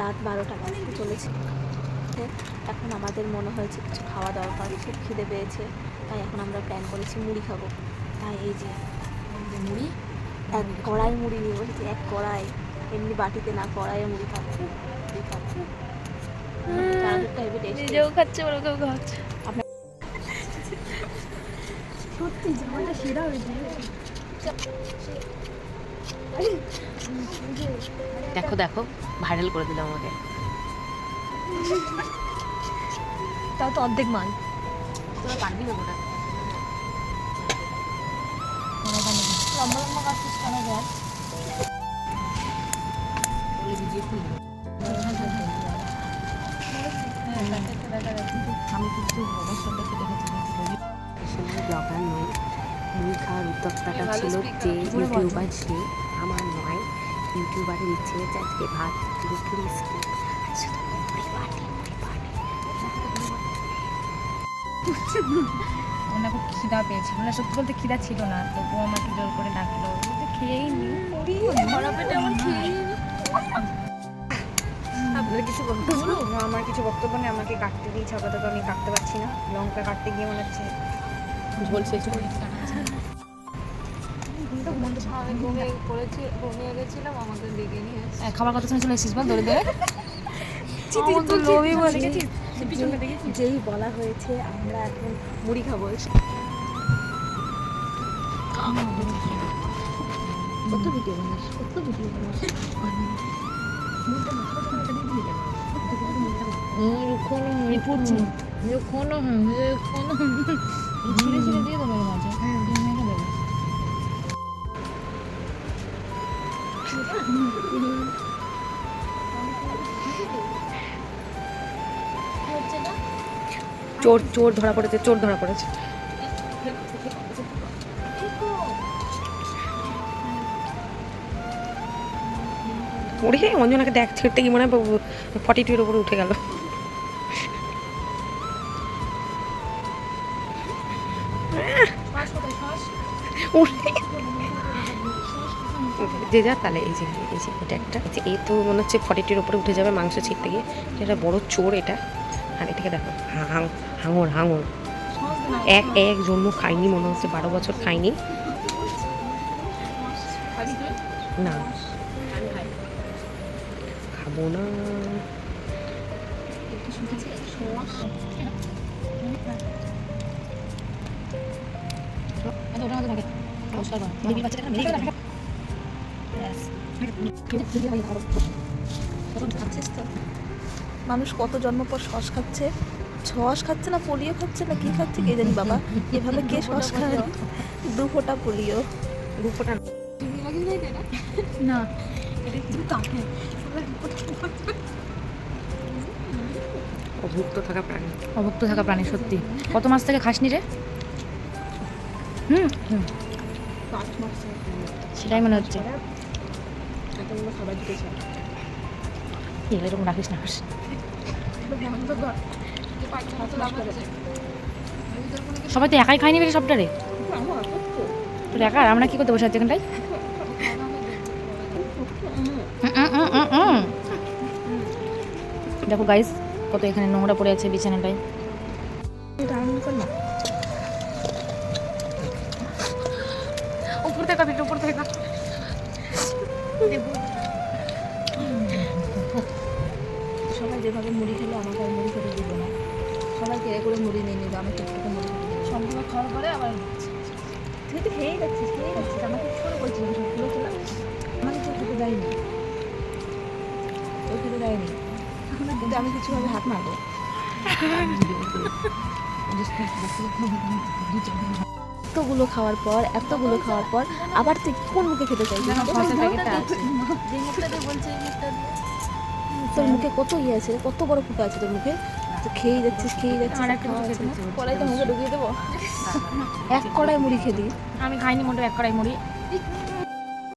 রাত বারোটা বাজতে চলেছে। এখন আমাদের মনে হয়েছে কিছু খাওয়া দরকার খুব খিদে পেয়েছে তাই এখন আমরা প্ল্যান করেছি মুড়ি খাব। তাই এই যে মুড়ি? এক কড়াই মুড়ি নিয়ে বসেছি এক কড়াই এমনি বাটিতে না কড়াইয়ে মুড়ি খাব। মুড়ি নিজেও খাচ্ছে ওরা কেউ খাচ্ছে। সত্যি জামাটা সেরা হয়েছে। দেখো দেখো ভাইরাল করে দিলাম আমাকে। তাও তো অর্ধেক মাল তোরা পারবি না ওটা? লম্বা লম্বা কাটছিস কেন গ্যাস বলে ভিজিয়ে খুলবো আমি কিন্তু বাবার সাথে খেতে খেতে ব্লগার নয় খাওয়ার উদ্যোক্তাটা ছিল যে ইউটিউবার সে আমার নয় ইউটিউবারের ইচ্ছে হচ্ছে আজকে ভাত পুরোপুরি স্কিপ শুধু মুড়ি বাটি মুড়ি বাটি আমার খিদা পেয়েছিল না সত্যি বলতে খিদা ছিল না তবুও আমাকে জোর করে ডাকলো। বলতে খেয়েই নি। আমার আপনার কিছু বক্তব্য না, আমার কিছু বক্তব্য নেই আমাকে কাটতে দিয়েছে আপাতত আমি কাটতে পারছি না। লঙ্কা কাটতে গিয়ে মনে হচ্ছে ঝোল শেষ হয়ে ঘুমিয়ে পড়েছি ঘুমিয়ে গেছিলাম আমাকে ডেকে নিয়ে এ, খাবার কথা শুনে চলে এসেছিস বল দৌড়ে দৌড়ে বলে যেই বলা হয়েছে আমরা এখন মুড়ি খাব কত ভিডিও বানাস কত ভিডিও বানাস ছিঁড়ে ছিঁড়ে দিয়ে দেবো মাঝে দিয়ে চোর চোর ধরা পড়েছে, চোর ধরা পড়েছে। ওরে অঞ্জনাকে দেখ, ছেড়তে কি মনে হয় ফর্টি টুয়ের উপরে উঠে গেল। যে যা, তাহলে এই যে এই যে, এটা একটা। এই তো মনে হচ্ছে ফর্টি টুয়ের উপরে উঠে যাবে মাংস ছিঁড়তে গিয়ে। এটা বড় চোর এটা। আর এটাকে দেখো হাঙর হাঙর। এক এক জন্ম খাইনি মনে হচ্ছে বারো বছর খাইনি না। খাব না। ওটা ওটা থাকে নমস্কার বল বাচ্চাটা মেরে মানুষ কত জন্ম পর সস খাচ্ছে? সস খাচ্ছে না পোলিও খাচ্ছে না কি খাচ্ছে কে জানি বাবা? এভাবে কে সস খায়? দু ফোঁটা পোলিও। দু ফোঁটা না। অভুক্ত থাকা প্রাণী। অভুক্ত থাকা প্রাণী সত্যি। কত মাস থেকে খাসনি রে? হুম হুম। সেটাই মনে হচ্ছে। এতগুলো খাবার দিতেছে কি এরকম রাখিস না সবাই তো একাই খাইনি বেশি সবটা রে তোর একা আমরা কি করতে বসে আছি এখানটায়। দেখো গাইস কত এখানে নোংরা পড়ে আছে বিছানাটায়। উপর থেকে উপর থেকে। সবাই যেভাবে মুড়ি খেলো, আমাকে আর মুড়ি খেতে দিব না। সবাইকে এ করে মুড়ি নিয়ে নেবে আমাকে একটু খেতে দেবে সম্পূর্ণ খাওয়ার পরে আবার তুই তো খেয়েই যাচ্ছিস খেয়েই যাচ্ছিস। আমাকে কি করে বলছিস আমি সবগুলো খেলাম আমাকে কেউ খেতে দেয়নি। কেউ খেতে দেয়নি। কিন্তু আমি কিছুভাবে হাত মারবো। এতগুলো খাওয়ার পর এতগুলো খাওয়ার পর আবার তুই কোন মুখে খেতে চাই তোর মুখে কত ইয়ে আছে? কত বড় ফুটা আছে তোর মুখে? তো খেয়ে যাচ্ছিস খেয়ে যাচ্ছিস কড়াইতে মুখে ঢুকিয়ে দেবো? এক কড়াই মুড়ি খেলি আমি খাইনি মোটে এক কড়াই মুড়ি।